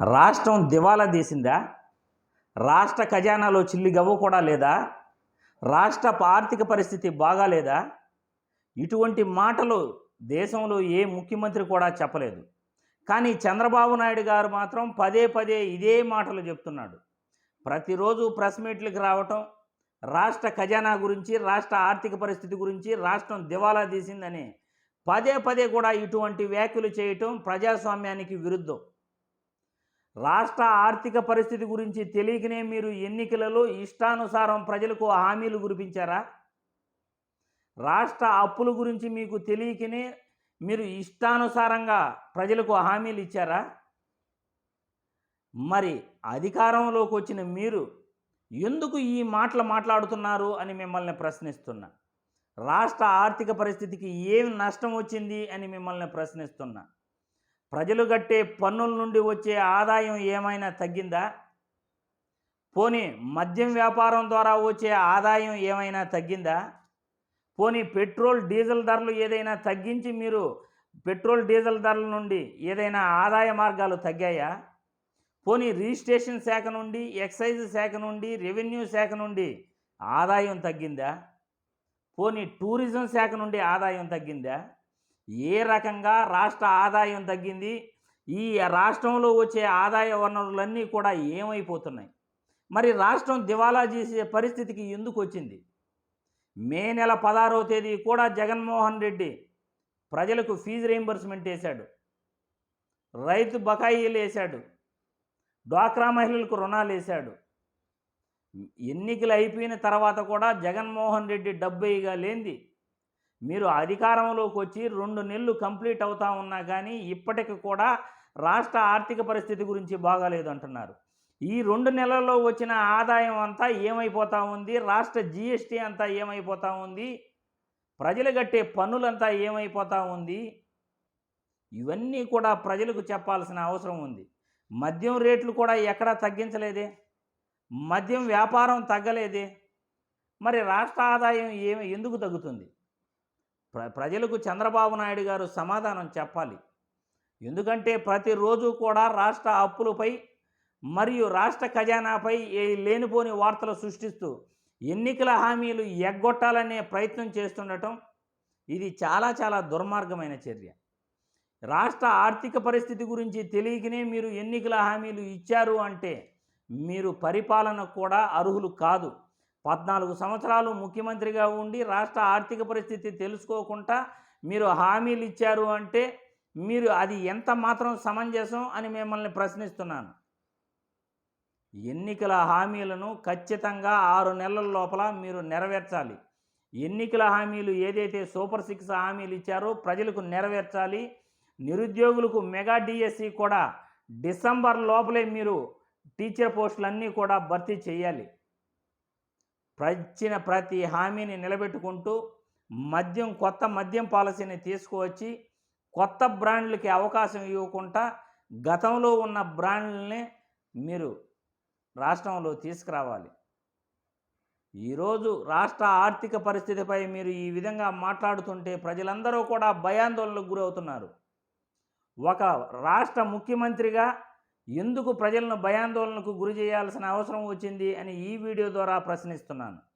రాష్ట్రం దివాలా తీసిందా? రాష్ట్ర ఖజానాలో చిల్లి గవ్వ కూడా లేదా? రాష్ట్ర ఆర్థిక పరిస్థితి బాగాలేదా ఇటువంటి మాటలు దేశంలో ఏ ముఖ్యమంత్రి కూడా చెప్పలేదు. కానీ చంద్రబాబు నాయుడు గారు మాత్రం పదే పదే ఇదే మాటలు చెప్తున్నాడు. ప్రతిరోజు ప్రెస్ మీట్లకు రావటం రాష్ట్ర ఖజానా గురించి రాష్ట్ర ఆర్థిక పరిస్థితి గురించి రాష్ట్రం దివాలా తీసిందని పదే పదే కూడా ఇటువంటి వ్యాఖ్యలు చేయటం ప్రజాస్వామ్యానికి విరుద్ధం. రాష్ట్ర ఆర్థిక పరిస్థితి గురించి తెలియకనే మీరు ఎన్నికలలో ఇష్టానుసారం ప్రజలకు హామీలు కురిపించారా? రాష్ట్ర అప్పుల గురించి మీకు తెలియకనే మీరు ఇష్టానుసారంగా ప్రజలకు హామీలు ఇచ్చారా? మరి అధికారంలోకి వచ్చిన మీరు ఎందుకు ఈ మాటలు మాట్లాడుతున్నారు అని మిమ్మల్ని ప్రశ్నిస్తున్నా. రాష్ట్ర ఆర్థిక పరిస్థితికి ఏం నష్టం వచ్చింది అని మిమ్మల్ని ప్రశ్నిస్తున్నా. ప్రజలు కట్టే పన్నుల నుండి వచ్చే ఆదాయం ఏమైనా తగ్గిందా? పోనీ మద్యం వ్యాపారం ద్వారా వచ్చే ఆదాయం ఏమైనా తగ్గిందా? పోనీ పెట్రోల్ డీజిల్ ధరలు ఏదైనా తగ్గించి మీరు పెట్రోల్ డీజిల్ ధరల నుండి ఏదైనా ఆదాయ మార్గాలు తగ్గాయా? పోనీ రిజిస్ట్రేషన్ శాఖ నుండి ఎక్సైజ్ శాఖ నుండి రెవెన్యూ శాఖ నుండి ఆదాయం తగ్గిందా? పోనీ టూరిజం శాఖ నుండి ఆదాయం తగ్గిందా? ఏ రకంగా రాష్ట్ర ఆదాయం తగ్గింది ఈ రాష్ట్రంలో వచ్చే ఆదాయ వనరులన్నీ కూడా ఏమైపోతున్నాయి? మరి రాష్ట్రం దివాలా చేసే పరిస్థితికి ఎందుకు వచ్చింది? మే నెల పదహారవ తేదీ కూడా జగన్మోహన్ రెడ్డి ప్రజలకు ఫీజు రీయింబర్స్మెంట్ వేశాడు. రైతు బకాయిలు వేశాడు. డ్వాక్రా మహిళలకు రుణాలు వేశాడు. ఎన్నికలు అయిపోయిన తర్వాత కూడా జగన్మోహన్ రెడ్డి డబ్బైగా లేనిది మీరు అధికారంలోకి వచ్చి రెండు నెలలు కంప్లీట్ అవుతా ఉన్నా కానీ ఇప్పటికి కూడా రాష్ట్ర ఆర్థిక పరిస్థితి గురించి బాగాలేదు అంటున్నారు. ఈ రెండు నెలల్లో వచ్చిన ఆదాయం అంతా ఏమైపోతా ఉంది? రాష్ట్ర జిఎస్టీ అంతా ఏమైపోతా ఉంది? ప్రజలు కట్టే పన్నులంతా ఏమైపోతా ఉంది? ఇవన్నీ కూడా ప్రజలకు చెప్పాల్సిన అవసరం ఉంది. మద్యం రేట్లు కూడా ఎక్కడా తగ్గించలేదే? మద్యం వ్యాపారం తగ్గలేదే? మరి రాష్ట్ర ఆదాయం ఏమి ఎందుకు తగ్గుతుంది? ప్ర ప్రజలకు చంద్రబాబు నాయుడు గారు సమాధానం చెప్పాలి. ఎందుకంటే ప్రతిరోజు కూడా రాష్ట్ర అప్పులపై మరియు రాష్ట్ర ఖజానాపై లేనిపోని వార్తలు సృష్టిస్తూ ఎన్నికల హామీలు ఎగ్గొట్టాలనే ప్రయత్నం చేస్తుండటం ఇది చాలా చాలా దుర్మార్గమైన చర్య. రాష్ట్ర ఆర్థిక పరిస్థితి గురించి తెలియకనే మీరు ఎన్నికల హామీలు ఇచ్చారు అంటే మీరు పరిపాలన కూడా అర్హులు కాదు. పద్నాలుగు సంవత్సరాలు ముఖ్యమంత్రిగా ఉండి రాష్ట్ర ఆర్థిక పరిస్థితి తెలుసుకోకుండా మీరు హామీలు ఇచ్చారు అంటే మీరు అది ఎంత మాత్రం సమంజసం అని మిమ్మల్ని ప్రశ్నిస్తున్నాను. ఎన్నికల హామీలను ఖచ్చితంగా ఆరు నెలల లోపల మీరు నెరవేర్చాలి. ఎన్నికల హామీలు ఏదైతే సూపర్ సిక్స్ హామీలు ఇచ్చారో ప్రజలకు నెరవేర్చాలి. నిరుద్యోగులకు మెగా డిఎస్సి కూడా డిసెంబర్ లోపలే మీరు టీచర్ పోస్టులన్నీ కూడా భర్తీ చేయాలి. ప్రచ్చిన ప్రతి హామీని నిలబెట్టుకుంటూ మద్యం కొత్త మద్యం పాలసీని తీసుకువచ్చి కొత్త బ్రాండ్లకి అవకాశం ఇవ్వకుండా గతంలో ఉన్న బ్రాండ్లని మీరు రాష్ట్రంలో తీసుకురావాలి. ఈరోజు రాష్ట్ర ఆర్థిక పరిస్థితిపై మీరు ఈ విధంగా మాట్లాడుతుంటే ప్రజలందరూ కూడా భయాందోళనకు గురవుతున్నారు. ఒక రాష్ట్ర ముఖ్యమంత్రిగా ఎందుకు ప్రజలను భయాందోళనకు గురి చేయాల్సిన అవసరం వచ్చింది అని ఈ వీడియో ద్వారా ప్రశ్నిస్తున్నాను.